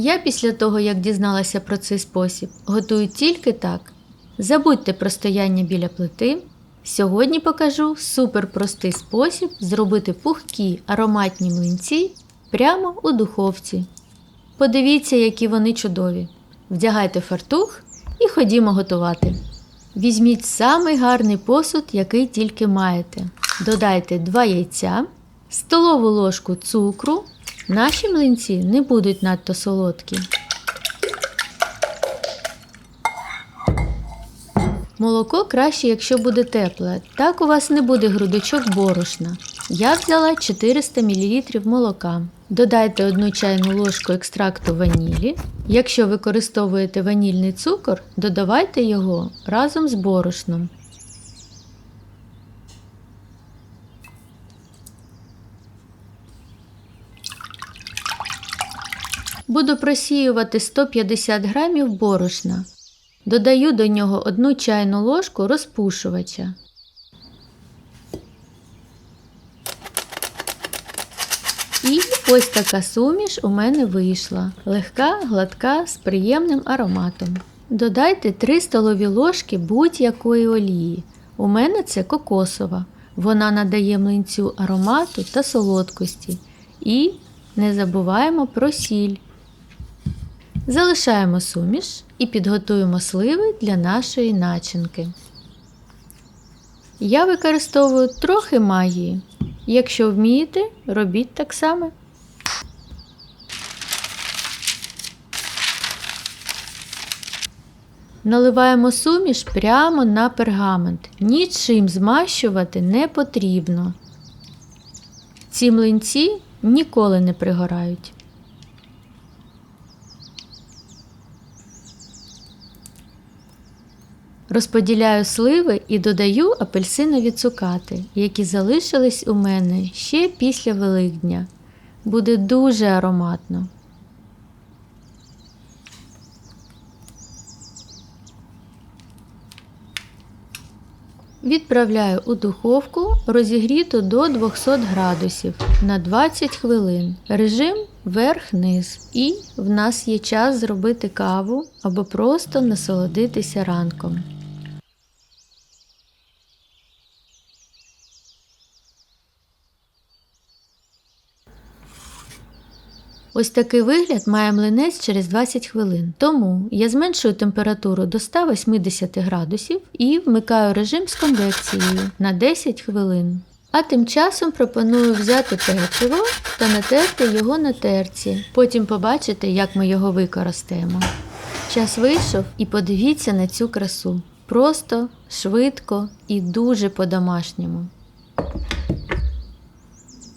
Я після того, як дізналася про цей спосіб, готую тільки так. Забудьте про стояння біля плити. Сьогодні покажу суперпростий спосіб зробити пухкі ароматні млинці прямо у духовці. Подивіться, які вони чудові. Вдягайте фартух і ходімо готувати. Візьміть самий гарний посуд, який тільки маєте. Додайте 2 яйця, столову ложку цукру. Наші млинці не будуть надто солодкі. Молоко краще, якщо буде тепле. Так у вас не буде грудочок борошна. Я взяла 400 мл молока. Додайте одну чайну ложку екстракту ванілі. Якщо використовуєте ванільний цукор, додавайте його разом з борошном. Буду просіювати 150 грамів борошна. Додаю до нього одну чайну ложку розпушувача. І ось така суміш у мене вийшла. Легка, гладка, з приємним ароматом. Додайте 3 столові ложки будь-якої олії. У мене це кокосова. Вона надає млинцю аромату та солодкості. І не забуваємо про сіль. Залишаємо суміш і підготуємо сливи для нашої начинки. Я використовую трохи магії. Якщо вмієте, робіть так само. Наливаємо суміш прямо на пергамент. Нічим змащувати не потрібно. Ці млинці ніколи не пригорають. Розподіляю сливи і додаю апельсинові цукати, які залишились у мене ще після Великдня. Буде дуже ароматно. Відправляю у духовку розігріту до 200 градусів на 20 хвилин. Режим верх-низ. І в нас є час зробити каву або просто насолодитися ранком. Ось такий вигляд має млинець через 20 хвилин. Тому я зменшую температуру до 180 градусів і вмикаю режим з конвекцією на 10 хвилин. А тим часом пропоную взяти печиво та натерти його на терці. Потім побачите, як ми його використаємо. Час вийшов і подивіться на цю красу. Просто, швидко і дуже по-домашньому.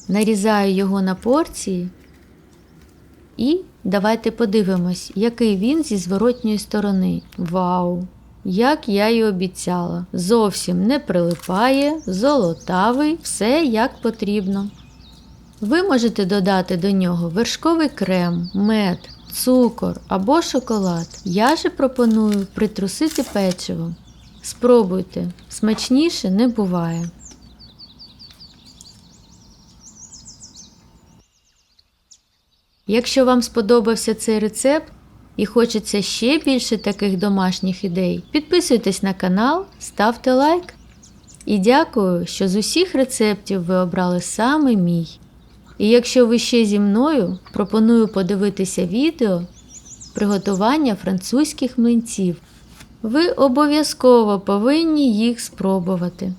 Нарізаю його на порції і давайте подивимось, який він зі зворотньої сторони. Вау! Як я й обіцяла, зовсім не прилипає, золотавий, все як потрібно. Ви можете додати до нього вершковий крем, мед, цукор або шоколад. Я же пропоную притрусити печивом. Спробуйте, смачніше не буває. Якщо вам сподобався цей рецепт і хочеться ще більше таких домашніх ідей, підписуйтесь на канал, ставте лайк. І дякую, що з усіх рецептів ви обрали саме мій. І якщо ви ще зі мною, пропоную подивитися відео приготування французьких млинців. Ви обов'язково повинні їх спробувати.